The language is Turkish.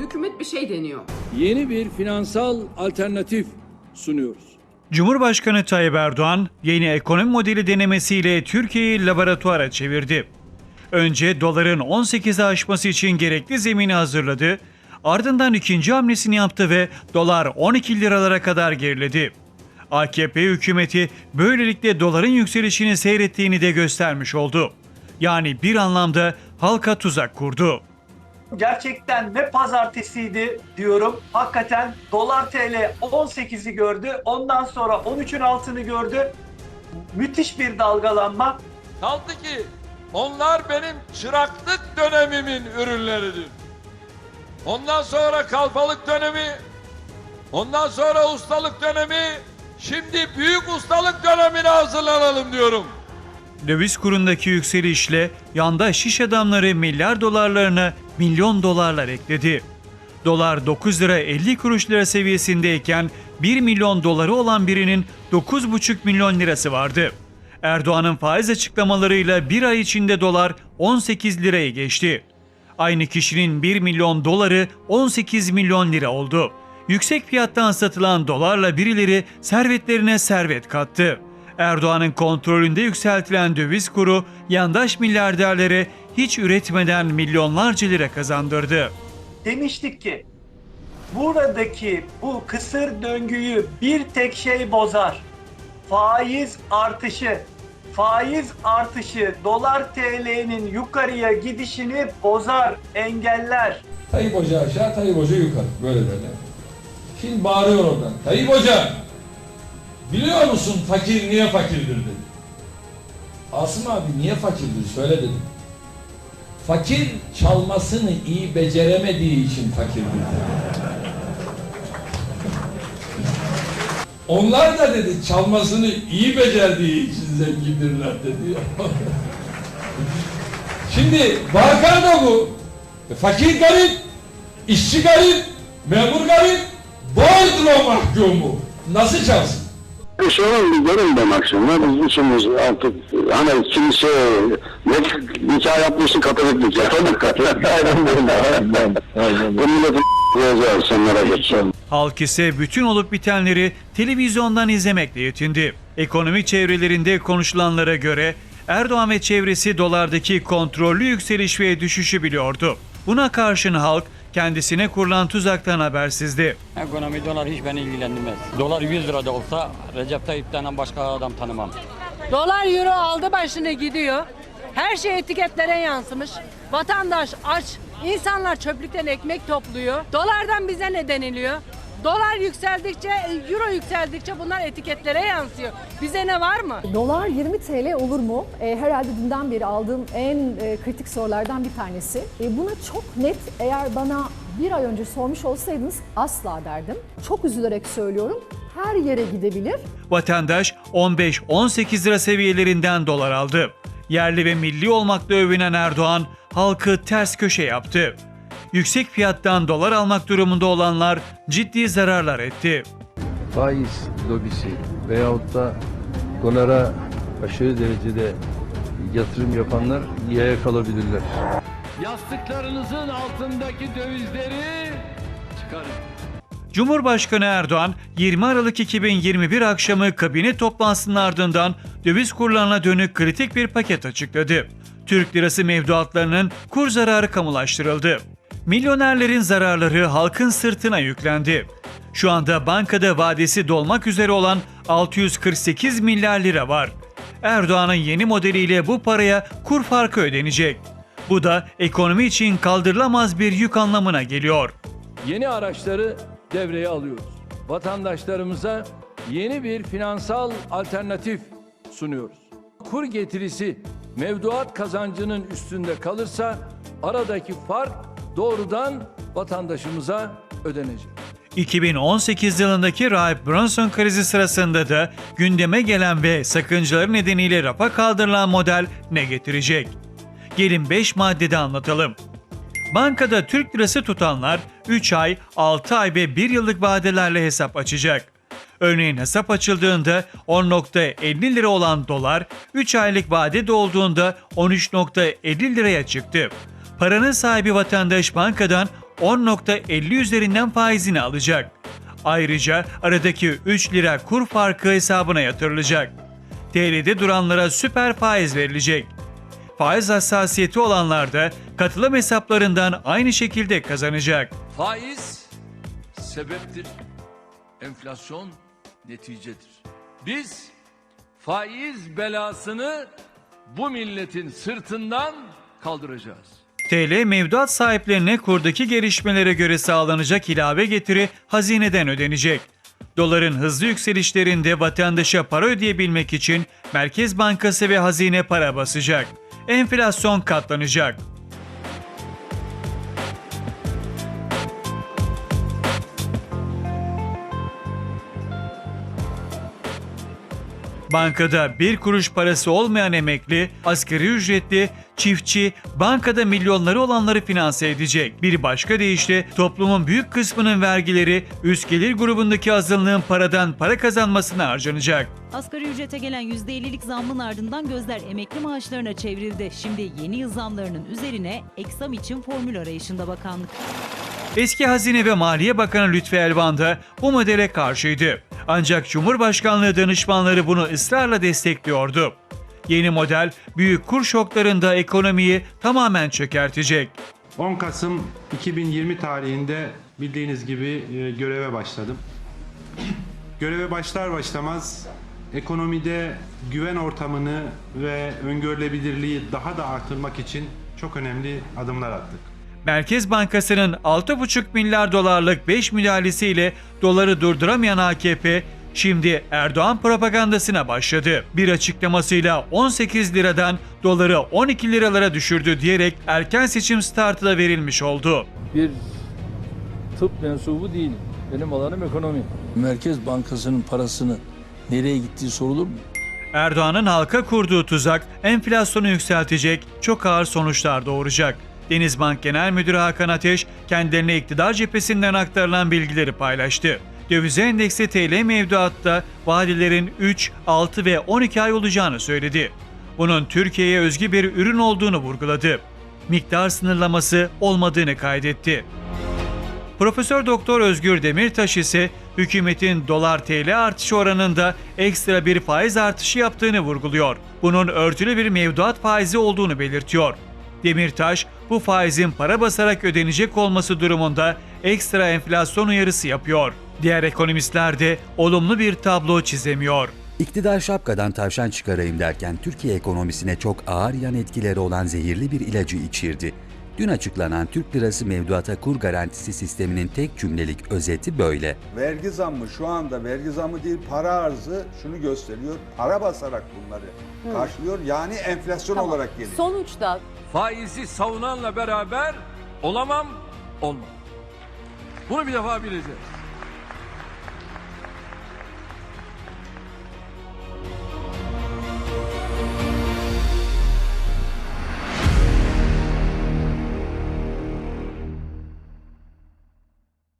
hükümet bir şey deniyor. Yeni bir finansal alternatif sunuyoruz. Cumhurbaşkanı Tayyip Erdoğan yeni ekonomi modeli denemesiyle Türkiye'yi laboratuvara çevirdi. Önce doların 18'e aşması için gerekli zemini hazırladı. Ardından ikinci hamlesini yaptı ve dolar 12 liralara kadar geriledi. AKP hükümeti böylelikle doların yükselişini seyrettiğini de göstermiş oldu. Yani bir anlamda halka tuzak kurdu. Gerçekten ne pazartesiydi diyorum. Hakikaten dolar TL 18'i gördü. Ondan sonra 13'ün altını gördü. Müthiş bir dalgalanma. Kaldı ki onlar benim çıraklık dönemimin ürünleridir. Ondan sonra kalfalık dönemi, ondan sonra ustalık dönemi, şimdi büyük ustalık dönemine hazırlanalım diyorum. Döviz kurundaki yükselişle yanda şiş adamları milyar dolarlarına milyon dolarlar ekledi. Dolar 9 lira 50 kuruş lira seviyesindeyken 1 milyon doları olan birinin 9,5 milyon lirası vardı. Erdoğan'ın faiz açıklamalarıyla bir ay içinde dolar 18 lirayı geçti. Aynı kişinin 1 milyon doları 18 milyon lira oldu. Yüksek fiyattan satılan dolarla birileri servetlerine servet kattı. Erdoğan'ın kontrolünde yükseltilen döviz kuru yandaş milyarderlere hiç üretmeden milyonlarca lira kazandırdı. Demiştik ki buradaki bu kısır döngüyü bir tek şey bozar. Faiz artışı. Faiz artışı dolar TL'nin yukarıya gidişini bozar, engeller. Tayyip Hoca aşağı, Tayyip Hoca yukarı. Böyle derler. Şimdi bağırıyor oradan. Tayyip Hoca! Biliyor musun fakir niye fakirdir dedi. Asım abi niye fakirdir söyle dedim. Fakir çalmasını iyi beceremediği için fakirdir dedi. Onlar da dedi çalmasını iyi becerdiği için zengindirler dedi. Şimdi vaka da bu. E, Fakir garip, işçi garip, memur garip, boydro mahkumu. Nasıl çalsın? Sorun bir görün ben akşamlar biz üçümüz artık hani kimse ne nikah yapmışsın katolik nikah. Katolik katolik. Aynen böyle. Bu milletin koyacağız senlere geçeceğim. Halk ise bütün olup bitenleri televizyondan izlemekle yetindi. Ekonomi çevrelerinde konuşulanlara göre Erdoğan ve çevresi dolardaki kontrollü yükseliş ve düşüşü biliyordu. Buna karşın halk kendisine kurulan tuzaktan habersizdi. Ekonomi dolar hiç beni ilgilendirmez. Dolar 100 lirada olsa Recep Tayyip'ten başka adam tanımam. Dolar euro aldı başını gidiyor. Her şey etiketlere yansımış. Vatandaş aç. insanlar çöplükten ekmek topluyor. Dolardan bize ne deniliyor? Dolar yükseldikçe, euro yükseldikçe bunlar etiketlere yansıyor. Bize ne var mı? Dolar 20 TL olur mu? E, herhalde dünden beri aldığım en e, kritik sorulardan bir tanesi. E, buna çok net eğer bana bir ay önce sormuş olsaydınız asla derdim. Çok üzülerek söylüyorum. Her yere gidebilir. Vatandaş 15-18 lira seviyelerinden dolar aldı. Yerli ve milli olmakla övünen Erdoğan halkı ters köşe yaptı. Yüksek fiyattan dolar almak durumunda olanlar ciddi zararlar etti. faiz lobisi veyahut da dolara aşırı derecede yatırım yapanlar yaya kalabilirler. Yastıklarınızın altındaki dövizleri çıkarın. Cumhurbaşkanı Erdoğan 20 Aralık 2021 akşamı kabine toplantısının ardından döviz kurlarına dönük kritik bir paket açıkladı. Türk lirası mevduatlarının kur zararı kamulaştırıldı. Milyonerlerin zararları halkın sırtına yüklendi. Şu anda bankada vadesi dolmak üzere olan 648 milyar lira var. Erdoğan'ın yeni modeliyle bu paraya kur farkı ödenecek. Bu da ekonomi için kaldırılamaz bir yük anlamına geliyor. Yeni araçları devreye alıyoruz. Vatandaşlarımıza yeni bir finansal alternatif sunuyoruz. Kur getirisi mevduat kazancının üstünde kalırsa aradaki fark doğrudan vatandaşımıza ödenecek. 2018 yılındaki Rahip Bronson krizi sırasında da gündeme gelen ve sakıncaları nedeniyle rafa kaldırılan model ne getirecek? Gelin 5 maddede anlatalım. Bankada Türk lirası tutanlar 3 ay, 6 ay ve 1 yıllık vadelerle hesap açacak. Örneğin hesap açıldığında 10.50 lira olan dolar 3 aylık vadede olduğunda 13.50 liraya çıktı. Paranın sahibi vatandaş bankadan 10.50 üzerinden faizini alacak. Ayrıca aradaki 3 lira kur farkı hesabına yatırılacak. TL'de duranlara süper faiz verilecek. Faiz hassasiyeti olanlar da katılım hesaplarından aynı şekilde kazanacak. Faiz sebeptir. Enflasyon neticedir. Biz faiz belasını bu milletin sırtından kaldıracağız. TL mevduat sahiplerine kurdaki gelişmelere göre sağlanacak ilave getiri hazineden ödenecek. Doların hızlı yükselişlerinde vatandaşa para ödeyebilmek için Merkez Bankası ve hazine para basacak. Enflasyon katlanacak. Bankada bir kuruş parası olmayan emekli, asgari ücretli, çiftçi, bankada milyonları olanları finanse edecek. Bir başka deyişle toplumun büyük kısmının vergileri üst gelir grubundaki azınlığın paradan para kazanmasına harcanacak. Asgari ücrete gelen %50'lik zammın ardından gözler emekli maaşlarına çevrildi. Şimdi yeni yıl zamlarının üzerine eksam için formül arayışında bakanlık. Eski Hazine ve Maliye Bakanı Lütfi Elvan da bu modele karşıydı. Ancak Cumhurbaşkanlığı danışmanları bunu ısrarla destekliyordu. Yeni model büyük kur şoklarında ekonomiyi tamamen çökertecek. 10 Kasım 2020 tarihinde bildiğiniz gibi e, göreve başladım. Göreve başlar başlamaz ekonomide güven ortamını ve öngörülebilirliği daha da artırmak için çok önemli adımlar attık. Merkez Bankası'nın 6,5 milyar dolarlık 5 müdahalesiyle doları durduramayan AKP şimdi Erdoğan propagandasına başladı. Bir açıklamasıyla 18 liradan doları 12 liralara düşürdü diyerek erken seçim startı da verilmiş oldu. Bir tıp mensubu değilim. Benim alanım ekonomi. Merkez Bankası'nın parasını nereye gittiği sorulur mu? Erdoğan'ın halka kurduğu tuzak enflasyonu yükseltecek, çok ağır sonuçlar doğuracak. Denizbank Genel Müdürü Hakan Ateş kendilerine iktidar cephesinden aktarılan bilgileri paylaştı. Dövize endeksi TL mevduatta vadelerin 3, 6 ve 12 ay olacağını söyledi. Bunun Türkiye'ye özgü bir ürün olduğunu vurguladı. Miktar sınırlaması olmadığını kaydetti. Profesör Doktor Özgür Demirtaş ise hükümetin dolar TL artışı oranında ekstra bir faiz artışı yaptığını vurguluyor. Bunun örtülü bir mevduat faizi olduğunu belirtiyor. Demirtaş, bu faizin para basarak ödenecek olması durumunda ekstra enflasyon uyarısı yapıyor. Diğer ekonomistler de olumlu bir tablo çizemiyor. İktidar şapkadan tavşan çıkarayım derken Türkiye ekonomisine çok ağır yan etkileri olan zehirli bir ilacı içirdi. Dün açıklanan Türk Lirası mevduata kur garantisi sisteminin tek cümlelik özeti böyle. Vergi zammı şu anda vergi zammı değil para arzı şunu gösteriyor. Para basarak bunları karşılıyor. Yani enflasyon olarak geliyor. Sonuçta Faizi savunanla beraber olamam, olmam. Bunu bir defa bileceğiz.